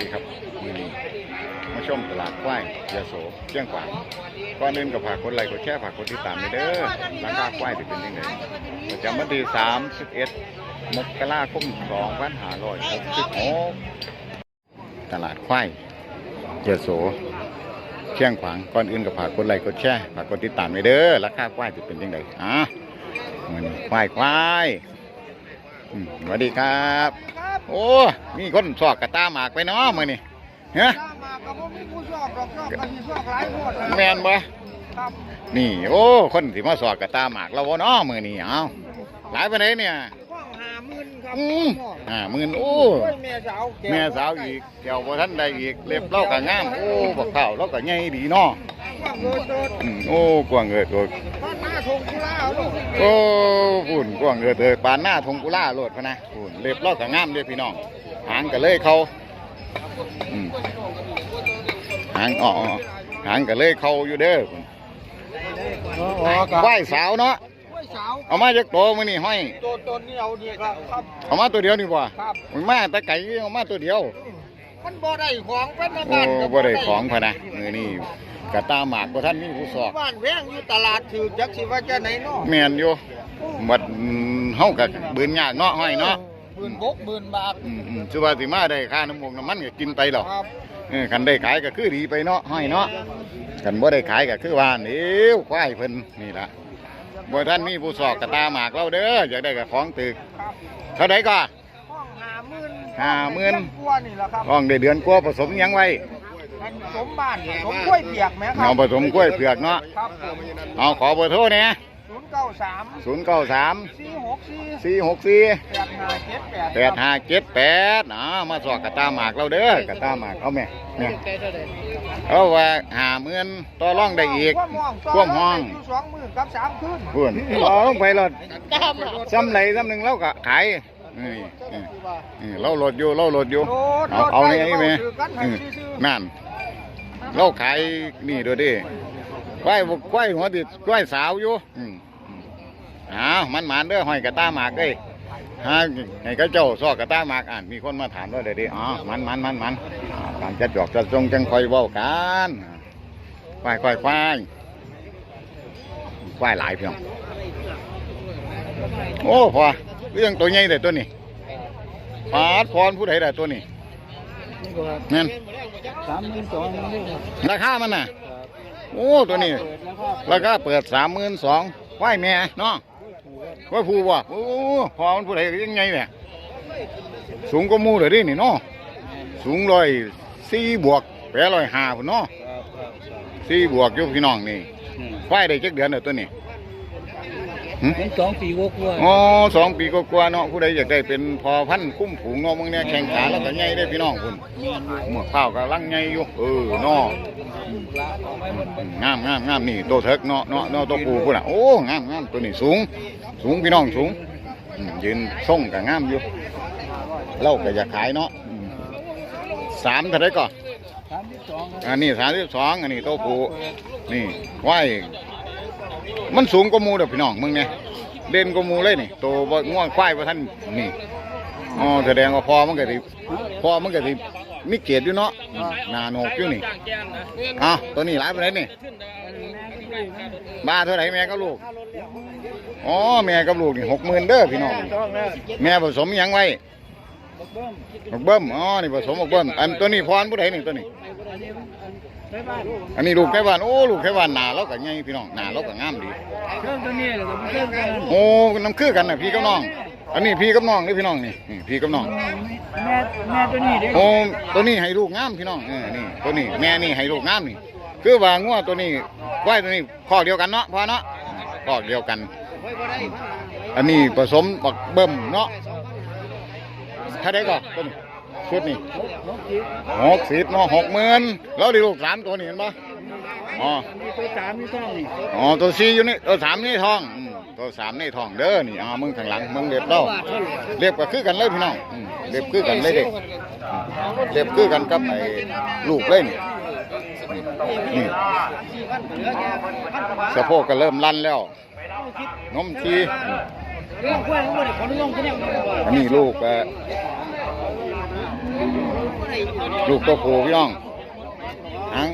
ดีครับมือนี้มาชมตลาดควายยาโสเชียงขวางก่อนอื่นก็ฝากกดไลค์กดแชร์ฝากกดติดตามด้วยเด้อราคาควายจะเป็นยังไงประจำวันที่31มกราคม2566ตลาดควายยาโสเชียงขวางก่อนอื่นก็ฝากกดไลค์กดแชร์ฝากกดติดตามด้วยเด้อราคาควายจะเป็นยังไงอะมือนี้ควายควายสวัสดีครับ โอ้มีคนสอกกระตาหมากไปเนาะมื้อนี้ฮะถ้ามาก็บ่มีผู้ชอบดอกชอบกันที่ชอบหลายหมดนะแม่นบ่ครับนี่ โอ้ คนที่มาสอกกระตาหมากเราบ่เนาะมื้อนี้เอ้าหลายปานใดเนี่ย อืมอ่าหมื่นโอ้โอ้ยแม่สาวก้แม่สาวอีกเดี๋ยวบ่ทันได้อีกเล็บเราก็งามโอ้บักข้าวเราก็ใหญ่ดีเนาะกว้างโดดโดดอืมโอ้กว้างเอิดโดดบ้านหน้าทงกุลาเอาลูกโอ้ฝุ่นกว้างเอิดเอิดปานหน้าทงกุล่าโลดพะนะฝุ่นเล็บเราก็งามเด้อพี่น้องหางก็เลยเขาอืมหางอ๋อหางก็เลยเขาอยู่เด้อพุ่นอ๋อครับควายสาวเนาะกล้วย สาวเอามาจากโตมื้อนี้ห้อย ตัวตนนี่เอาดีครับครับ เอามาตัวเดียวนี่บ่ครับ มันมาแต่ไก่เอามาตัวเดียว มันบ่ได้ของเป็นในโอ้บ้านก็บ่ได้ของพะนะมื้อนี้กะตาหมากบ่ทันมีผู้สอก บ้านแพงอยู่ตลาดถือจักสิว่าจะไหนเนาะแม่นอยู่บัดอืมเฮาก็บืนยากเนาะห้อยเนาะหมื่นบกหมื่นบาทอืมอืมสิว่าสิมาได้ค่าน้ำมงน้ำมันก็กินไปหรอก ครับเออคันได้ขายก็คือดีไปเนาะห้อยเนาะคันบ่ได้ขายก็คือว่าเดี๋ยวควายเพิ่นนี่ล่ะ บ่ทันมีผู้สอกกะตาหมากเราเด้ออยากได้กับของตึกครับเท่าใดก็ ห้องห้าหมื่นห้าหมื่นกว่านี่แหละครับห้องได้เดือนกว่าผสมหยังไว้มันสมบ้านสมกล้วยเปียกไหมครัเอาผสมกล้วยเผือกเนาะครับผมเอาขอเบอร์โทรเนี่ยศูนย์เก้าสามศูนย์เก้าสามสี่หกสี่สี่หกสี่ แปดห้าเจ็ดแปดแปดห้าเจ็ดแปดอ่ามาสอกกระตาหมากเราเด้อกระตาหมากเอาแม่เนี่ย เอาว่าหาเมือนต่อร่องได้อีกควบห้องควบห้องยู่สองหมื่นกับสามคืนพูนเราลงไปเราซ้ำไหลซ้ำหนึ่งเราก็ขายนี่นี่นี่เราโหลดอยู่เราโหลดอยู่โลดเอาเอานี่ไอ้แม่ถือกันให้อืมซื้อนั่นเราขายนี่ดูดิควายควายหัวติดควายสาวอยู่อืมอืมอ้าวมันหมานเด้อห้อยกระตาหมากเอ้ ฮะให้เขาเจ้าซอกกระตามากอ่านมีคนมาถามด้วยเดี๋ยวดิอ๋อมันมันมันมันอ่าการจัดจอกจัดทรงจังคอยเว้ากันควายควายควายควายหลายเพียงโอ้พอเรื่องตัวใหญ่เลยตัวนี้ปาดพรผู้ใดได้ตัวนี้นั่นสามหมื่นสองราคามันน่ะโอ้ตัวนี้ราคาเปิดสามหมื่นสองไหวแม่เนาะ ว่าผู้บ่โอ้พอมันผู้ใดยังไงเนี่ยสูงก็มูเลยดินี่เนาะสูงร้อยสี่บวกแปดร้อยห้าพุ่นเนาะสี่บวกอยู่พี่น้องนี่ไหวได้จักเดือนเด้อตัวนี้ หึเป็นสองปีกว่าอ๋อสองปีก็กว่าๆเนาะผู้ใดอยากได้เป็นพอพันธุ์คุ้มผูงเนาะมึงเนี่ยแข่งขาแล้วก็ใหญ่ได้พี่น้องคุณหมวกข้าวก็ลังใหญ่อยู่เออเนาะงามงามงามนี่โตเถิกเนาะเนาะเนาะตัวปูพุ่นอะโอ้งามงามตัวนี้สูง สูงพี่น้องสูงอืมยืนส่งก็งามอยู่เราก็อยากขายเนาะอืมสามเท่าไรก่อนสามสิบสองอันนี้สามสิบสองอันนี้โตปูนี่ไหว มันสูงกว่ามูเด้อพี่น้องมึงเนี่ยเด่นกว่ามูเลยนี่โตบ่ง่วงควายบ่ท่านนี่อ๋อแสดงว่าพอมันก็สิพอมันก็สิมีเกียรติอยู่เนาะหนาโหนกอยู่นี่อ้าวตัวนี้หลายปานใดนี่บ้าเท่าไหร่แม่กับลูกอ๋อแม่กับลูกนี่หกหมื่นเด้อพี่น้องแม่ผสมหยังไว้หกเบิ้มอ๋อนี่ผสมหกเบิ้มอันตัวนี้พรผู้ใดนี่ตัวนี้ อันนี้ลูกแค่บ้านโอ้ลูกแค่บ้านหนาเราก็ใหญ่พี่น้องหนาเราก็งามดีเครื่องตัวนี้เลยก็เครื่องกันโอ้น้ำคือกันนะพี่กับน้อง อันนี้พี่กับน้องนี่พี่น้องนี่นี่พี่กับน้องแม่แม่ตัวนี้เด็กโอ้ตัวนี้ให้ลูกงามพี่น้องเออนี่ตัวนี้แม่นี่ให้ลูกงามนี่ คือว่างัวตัวนี้ควายตัวนี้ข้อเดียวกันเนาะพ่อเนาะข้อเดียวกัน อันนี้ผสมบักเบิ่มเนาะถ้าได้ก็ตัวนี้ ชุดนี้หกสิบเนาะหกหมื่นแล้วได้ลูกสามตัวนี่เห็นปะอ๋อมีตัวสามมีต้องนี่อ๋อตัวสี่อยู่นี่ตัวสามนี่ท้องอืมตัวสามนี่ท้องเด้อนี่อ่ามึงข้างหลังมึงเล็บเล่าเล็บก็คือกันเลยพี่น้องอืมเล็บคือกันเลยเด็กอืมเล็บคือกันกับไอ้ลูกเลยนี่นี่สะโพกก็เริ่มลั่นแล้วนมทีเรื่องกล้วยทั้งหมดขออนุญาตเขาเนี่ยอันนี้ลูกเอ่อ ลูกตัวผู้พี่น้องหาง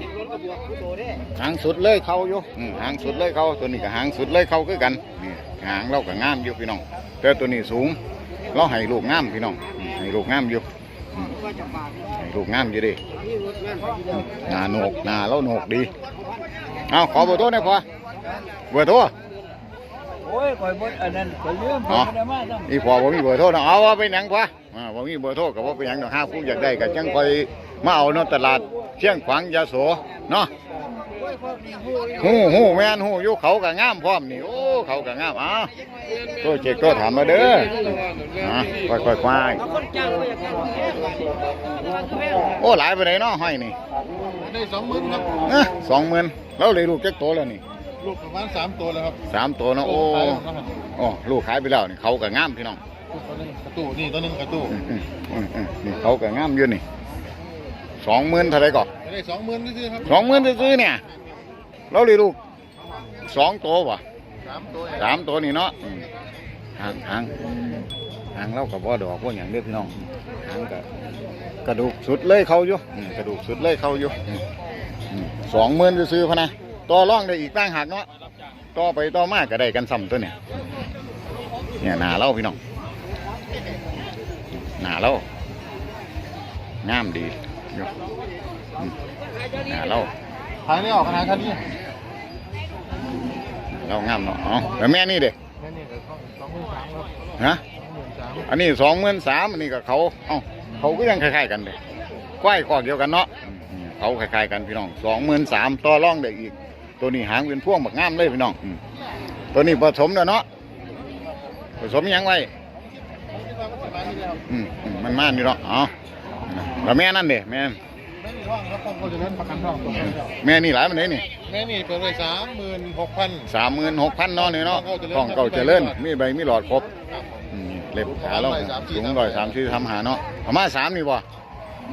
หางสุดเลยเขาอยู่หางสุดเลยเขาตัวนี้ก็หางสุดเลยเขาคือกันนี่หางเราก็งามอยู่พี่น้องแต่ตัวนี้สูงเราให้ลูกงามพี่น้องให้ลูกงามอยู่ให้ลูกงามอยู่ดิหนาโหนกหนาเราโหนกดีเอาขอเบอร์โทรหน่อยพอเบอร์โทร โอ้ยข่อยบ่อันนั้นข่อยลืมอ๋อบ่ได้มาต้องอีพอบ่มีเบอร์โทรนะเอาว่าเป็นหยังพออ่าบ่มีเบอร์โทรก็บ่เป็นหยังดอกห้าผู้อยากได้ก็จังค่อยมาเอาเนาะตลาดเชียงขวางยาโสเนาะฮู้ฮู้แม่นฮู้อยู่เขาก็งามพร้อมนี่โอ้เขาก็งามอะโตเจ็กโตถามมาเด้ออะค่อยๆควายโอ้หลายไปไหนใดเนาะห้อยนี่ได้สองหมื่นครับนะ20,000แล้วเลยลูกจักโตแล้วนี่ ลูกประมาณสามตัวแล้วครับสามตัวเนาะโอ้ขายแล้วครับโอ้ลูกขายไปแล้วนี่เขาก็งามพี่น้องลูกตัวหนึงกระตู้นี่ตัวหนึงกระตู้อืมอืมอืมอืมนี่เขาก็งามอยู่นี่สองหมื่นเท่าไหรก่อนได้สองหมื่นซื้อๆครับสองหมื่นซื้อๆเนี่ยเราเลยลูกสองตัววะสามตัวสามตัวนี่เนาะอืมหางหางหางเรากับว่าดอกพวกอย่างเด้อพี่น้องหางกับกระดูกสุดเลยเขาอยู่อืมกระดูกสุดเลยเขาอยู่อืมอืมสองหมื่นซื้อๆพะนะ ต่อร่องได้อีกตั้งหากเนาะต่อไปต่อมากก็ได้กันซ้ำตัวเนี่ยเนี่ยหนาเราพี่น้องหนาเรางามดีอยู่อืมหนาเราขายไม่ออกขนาดคันนี้เรางามเนาะอ๋อแล้วแม่นี่เด้แม่นี่ก็สองหมื่นสามครับฮะสองหมื่นสามอันนี้สองหมื่นสามอันนี้กับเขาเอ้าเขาก็ยังคล้ายๆกันเลยควายคอกเดียวกันเนาะอืมเขาคล้ายๆกันพี่น้องสองหมื่นสามต่อร่องได้อีก ตัวนี้หางเป็นพ่วงบักงามเลยพี่น้องอืมตัวนี้ผสมแล้วเนาะผสมหยังไว้อืมอืมมันม่านอยู่เนาะอ๋อแล้วแม่นั่นเด้แม่แม่นี่ท่องครับท่องก็จะเล่นประกันท่องตัวแม่เจ้าแม่นี่หลายมันไหนนี่แม่นี่เปิดไว้สามหมื่นหกพันสามหมื่นหกพันเนาะนี่เนาะท้องเก่าเจริญมีใบมีหลอดครบอืมเล็บขาแล้วสูงร้อยสามสี่ทำหาเนาะประมาณสามนี่บ่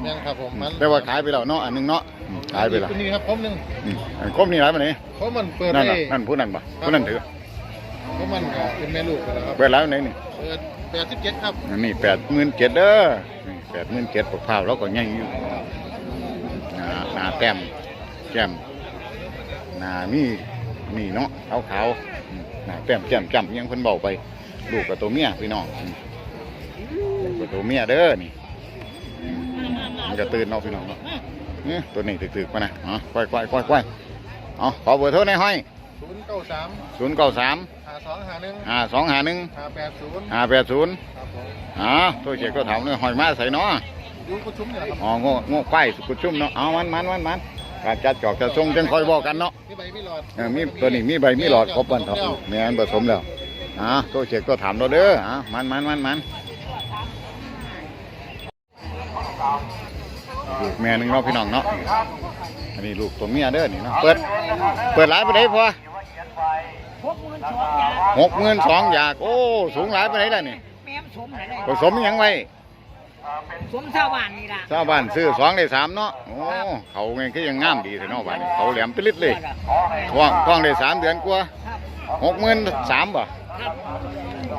แม่นครับผมมันแต่ว่าขายไปแล้วเนาะอันหนึงเนาะอืมขายไปแล้วตัวนี้ครับผมหนึ่งอืมอันครบนี่หลายมันไหนเพราะมันเปิดนั่นได้น่ะนั่นผู้นั้นปะผู้นั้นถือเพราะมันก็เป็นแม่ลูกกันแล้วครับเปิดแล้วไหนนี่เปิดแปดสิบเจ็ดครับอันนี้แปดหมื่นเจ็ดเด้อแปดหมื่นเจ็ดปกเผาแล้วก็ยังอยู่หนาหนาแต้มแก้มหนามีนี่เนาะขาวขาวๆอืมหนาแต้มแก้มจำยังเพิ่นเบาไปลูกกับตัวเมียพี่น้องอืมลูกกับตัวเมียเด้อนี่อืม มันจะตื่นเนาะพี่น้องเนาะเนี่ยตัวนี้ตึกๆมานะอ๋อควายควายควายควายอ๋อขอเบอร์โทรในอยห้อยศูนย์เก้าสามศูนย์เก้าสามหาสองหาหนึ่งห้าสองห้าหนึ่งหาแปดศูนย์ห้าแปดศูนย์ครับผมอ๋อตัวเจ็กก็ถามเลยหอยมาใส่เนาะอยูกุชุมเนี่ยครับอ๋อโง่โง่ควายสุกุชุ่มเนาะเอามันมันมันมันการจัดจอกจะทรงจังคอยบอกกันเนาะมีใบมีหลอดเออมีตัวนี้มีใบมีหลอดครบบันทบแม่นผสมแล้วอ๋อตัวเจ็กก็ถามเราเด้ออ๋อมันมันมันมัน ลูกแม่หนึงเนาะพี่น้องเนาะอันนี้ลูกตัวเมียเด้อนี่เนาะเปิดเปิดหลายไปไหนพอพวกมันสองอย่างหกหมื่นสองอยากโอ้สูงหลายไปไหนล่ะนี่แม่มสมไหนได้ผสมหยังไว้สมชาวบ้านนี่ล่ะชาวบ้านซื้อสองได้สามเนาะโอ้เขาไงก็ยังงามดีแต่เนาะบ้านนี้เขาแหลมตะลิดเลยท้องท้องได้สามเดือนกว่าครับหกหมื่นสามบ่ครับ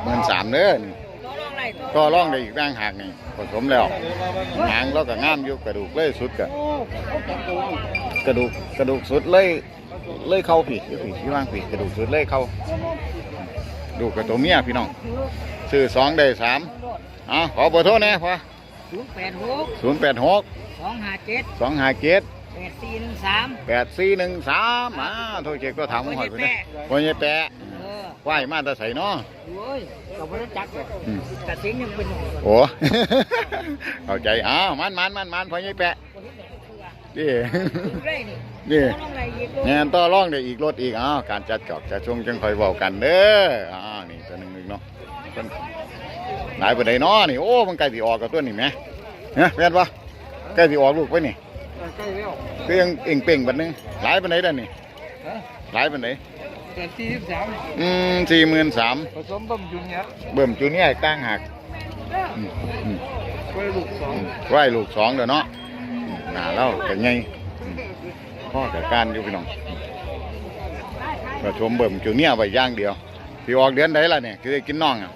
หมื่นสามเด้อนี่ ก็ร่องได้อีกแบงหากนี่ผสมแล้วหางแล้วก็งามอยู่กระดูกเลยสุดกะโอ้เขาเป็นตัวนี่กระดูกกระดูกสุดเลยเลยเข้าผิดผิดที่ว่างผิดกระดูกสุดเลยเข้าดูกกับตัวเมียพี่น้องซื้อสองได้สามเอาขอเบอร์โทรแน่พอศูนย์แปดหกศูนย์แปดหกสองห้าเจ็ดสองห้าเจ็ดแปดสี่หนึ่งสามแปดสี่หนึ่งสามอ่าโทรเช็คก็ถามหอยไปเลยวันยายแปะ เออไหวมาแต่ใส่เนาะโอ้ยเราไม่ได้จักหรอกอืมกระสิงยังเป็นหนุ่มโอ้เข้าใจอ้าวมันมันมันมันพอยายแปะนี่ไรนี่นี่ตัวรองไรอีกแงนต่อร่องได้อีกรถอีกอ้าวการจัดจอกจะช่วงจังคอยบอกกันเด้ออ่านี่ตัวหนึ่งหนึ่งเนาะเพิ่นหลายไปไหนเนาะนี่โอ้มันใกล้สิออกกับตัวนี่ไหมเนี่ยเพื่อนปะใกล้สิออกลูกไปนี่ใกล้แล้วคือยังเอ่งเป่งบัดนึงหลายไปไหนด้านนี่ฮะหลายไปไหนแป ดสี่สิบสามอืมสี่หมื่นสามผสมบ่มจุนเนี่ยเบิ่มจูเนียร์ตั้งหักอืมอืมกล้วยลูกสองอืมไหวลูกสองเด้อเนาะอืมหน้าเล่าแต่ไงพ่อกับการอยู่พี่น้องก็ชมเบิ่มจูเนียร์ไว้อย่างเดียวที่ออกเดือนใดล่ะเนี่ยคือได้กินน้องอะ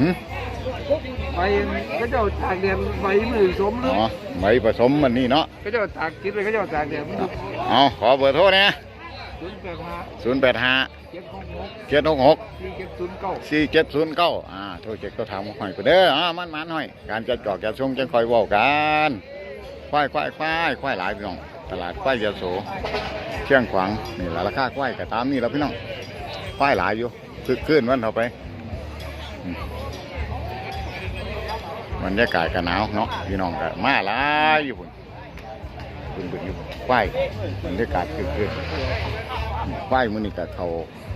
หึ ไปก็เจ้าตากแดดใบมือสมหรืออ๋อใบผสมมันนี่เนาะ ก็เจ้าตากกินไปก็เจ้าตากแดดมันเอาขอเบอร์โทรเนี่ย ศูนย์แปดห้าศูนย์แปดห้าเจ็ดหกหกเจ็ดหกหกสี่เจ็ดศูนย์เก้าสี่เจ็ดศูนย์เก้าอ่าโทรเจ็ดก็ถามหอยไปเด้ออ่ามันมันหอย การจัดจอกจัดชงจังคอยเว่ากันควายควายควายควายหลายพี่น้อง ตลาดควายยาโสเชียงขวางนี่ละราคาควายก็ตามนี่แล้วพี่น้องควายหลายอยู่คึกคืนวันเท่าไปอืมบรรยากาศก็หนาวเนาะพี่น้องก็มาหลายอยู่พุ่น พุ่นพุ่นอยู่ควายบรรยากาศคึกคืนควายมื้อนี้ก็เขา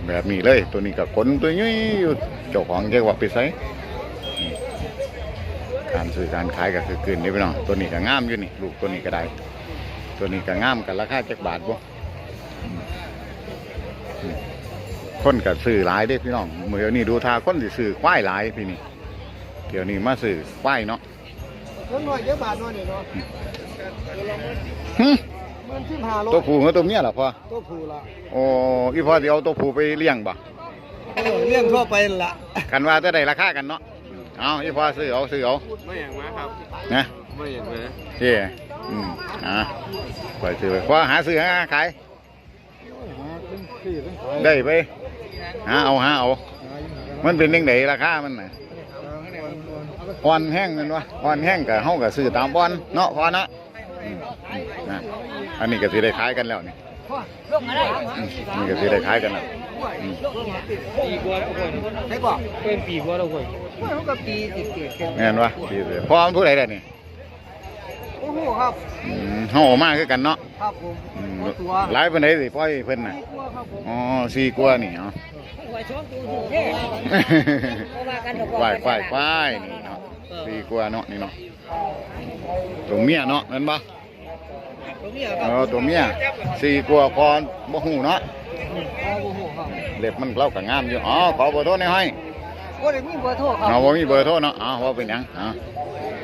แบบนี้เลย ตัวนี้ก็ขนตัวยุ่ยอยู่เจ้าของเรียกว่าไปไสอืมการซื้อการขายก็คือคืนนี่พี่น้องตัวนี้ก็งามอยู่นี่ลูกตัวนี้ก็ได้ ตัวนี้ก็งามกันราคาจักบาทบ่คนก็ซื้อหลายเด้พี่น้องเมื่อนี้ดูท่าคนสิซื้อควายหลายพี่นี่เดี๋ยวนี้มาซื้อควายเนาะต้นหน่อยเยอะบาทหน่อยเนาะ หึมันสิบห้าโลตัวผู้กับตัวเมียล่ะพ่อตัวผู้ละโอ้อีพ่อสิเอาตัวผู้ไปเลี้ยงบ่เลี้ยงทั่วไปละกันว่าจะได้ราคากันเนาะเอาอีพ่อซื้อเอาซื้อเอาไม่อย่างมาครับนะไม่อย่างมาเจ้อืมอะปล่อยซื้อไปพ่อหาซื้อหาขายได้ไปหาเอาหาเอา มันเป็นยังไงราคามันน่ะอ่อนแห้งแมันวะอ่อนแห้งกับเฮากับซื้อตามบอนเนาะพอเนาะอืม นะอันนี้ก็สิได้ขายกันแล้วนี่อืมนี่ก็สิได้ขายกันแล้วอืมปีกว่าแล้วคนใช่ป่ะเป็นปีกว่าแล้วคนไม่เขากับปีติดเกียรติแม่นวะดีเลยพ่อมันผู้ใดได้นี่โอ้โหครับ อืมเฮาออกมาคือกันเนาะครับผมอืมตัวหลายปานใดสิปล่อยเพิ่นน่ะตัวครับผมอ๋อสี่กว่านี่เนาะไหวช่องตูถูกเด้เพราะว่ากันดอกควายควายควายนี่เนาะสี่กว่าเนาะนี่เนาะตัวเมียเนาะแม่นบ่ ตัวนี้คเอรับอตัวเมียสี่กว่าพอบ่ฮู้เนาะโอ้โหครับเล็บมันเล่ากับงามอยู่อ๋อขอเบอร์โทรหน่อยให้ว่าได้มีเบอร์โทรครับเอาว่ามีเบอร์โทรเนาะอ๋อว่าเป็นหยังอ๋อ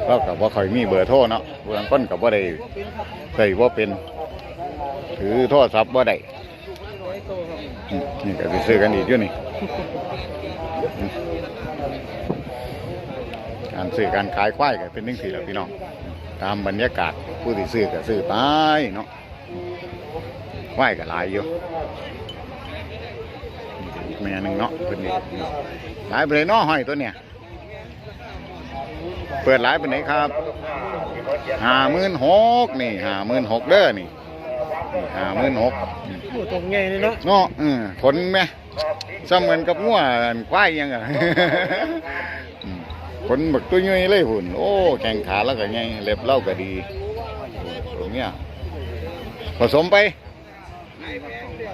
เรากับว่าค่อยมีเบอร์โทรเนาะบางคนกับว่าได้ใส่ว่าเป็น ถือโทรศัพท์ว่าได้อืมนี่ก็ไปซื้อกันอีกอยู่นี่อืมการซื้อการขายควายก็เป็นนิ่งสี่แหละพี่น้อง ตามบรรยากาศผู้ที่ซื้อก็ซื้อไปเนาะควายก็หลายอยู่อีกแม่หนึ่งเนาะเพิ่นนี่หลายไปเลยเนาะห้อยตัวเนี่ยเปิดหลายไปไหนครับห้าหมื่นหกนี่ห้าหมื่นหกเด้อนี่ห้าหมื่นหกอยู่ตรงไงเลยเนาะเนาะเออขนไหมซ้ำเหมือนกับงัวควายยังอะอืม ขนบักตัวย่อยเลยหุ่น โอ้ แข้งขาแล้วก็ไงเล็บเล่าก็ดีตรงเนี้ยผสมไป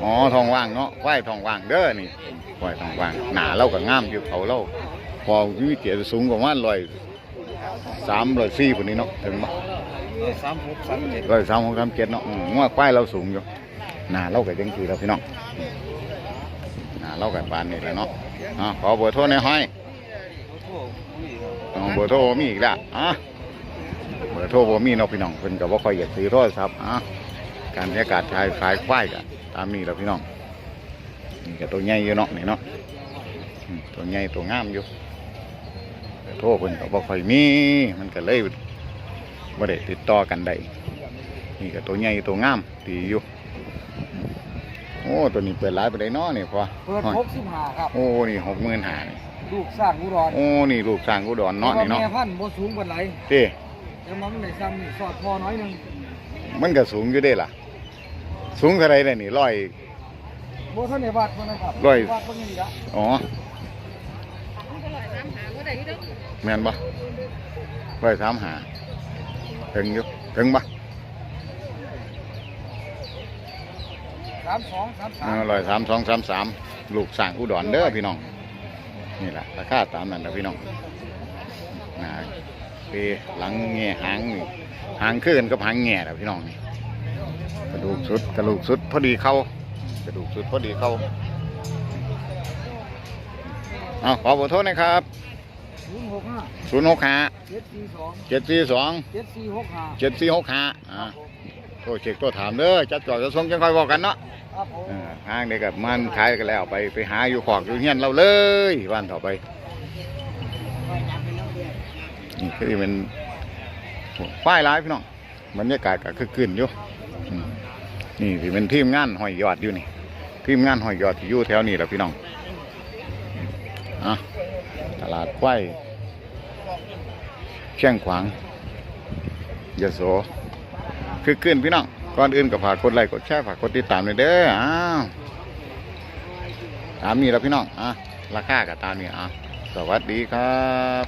อ๋อทองว่างเนาะควายทองว่างเด้อนี่ควายทองว่าง หนาเราก็งามอยู่เขาเราพอวิเกียรสูงกว่าวันร้อยสามร้อยสี่คนนี้เนาะถึงบ่สามหกสามเจ็ดร้อยสามหกสามเจ็ดเนาะอืมว่าควายเราสูงอยู่หนาเราก็ยังคือเราพี่น้องหนาเราก็ปานนี่แหละเนาะอ่าขอเบอร์โทรในอยห้อย อ๋อเบอร์โทรบ่มีอีกแล้วอะเบอร์โทรบ่มีเนาะพี่น้องเพิ่นก็บ่ค่อยอยากซื้อโทรศัพท์อะการบรรยากาศขายขายควายก็ตามนี้แหล้วพี่น้องนี่ก็ตัวใหญ่อยู่เนาะนี่เนาะอืมตัวใหญ่ตัวงามอยู่แต่โทรเพิ่นก็บ่ค่อยมี มันก็เลยบ่ได้ติดต่อกันได้นี่ก็ตัวใหญ่ตัวงามดีอยู่โอ้ตัวนี้เปิดร้านไปได้เนาะนี่พอเปิดหกสิบห้าครับโอ้นี่หกหมื่นห้านี่ ลูกสร้างอุดรโอ้นี่ลูกสร้างอุดรเนาะนี่เนาะแม่พันธุ์บ่สูงกว่าไหนเต้แต่มันได้ซ้ำนี่สอดพอน้อยหนึงมันก็สูงอยู่เด้ล่ะ สูงเท่าไรเลยนี่ร้อยบ่ทันได้วัดมันนะครับร้อยวัดเพิ่นนี่ละอ๋อแม่นบ่ร้อยสามหาถึงอยู่ถึงบ่สามสองสามสามร้อยสามสองสามสามลูกสร้างอุดรเด้อพี่น้อง นี่แหละราคาตามนั้นนะพี่น้องนะเปหลังแง่หางนี่หางขึ้นกับหางแง่นะพี่น้องนี่กระดูกสุดกระดูกสุดพอดีเข้ากระดูกสุดพอดีเข้าเอาขอขอโทษนะครับศูนย์หกห้าศูนย์หกห้าเจ็ดสี่สองเจ็ดสี่สองเจ็ดสี่หกห้าเจ็ดสี่หกห้าอ่าโทรเช็คตัวถามเด้อจัดจอดจะส่งจังค่อยบอกกันเนาะครับผมเออ ห้างเด็กกับมันขายกันแล้วไปไปหาอยู่ขอกอยู่เฮียนเราเลยบ้านต่อไปนี่คือเป็นฝ้ายร้ายพี่น้องบรรยากาศก็คือขึ้นอยู่นี่ที่เป็นทีมงานหอยยอดอยู่นี่ทีมงานหอยยอดที่อยู่แถวนี้แหละพี่น้องอะตลาดควายเชียงขวางยโสคือขึ้นพี่น้อง ก่อนอื่นก็ฝากกดไลค์กดแชร์ฝากกดติดตามเลยเด้ออ้าวตามนี้แล้วพี่น้องอะราคากับตามนี้อะสวัสดีครับ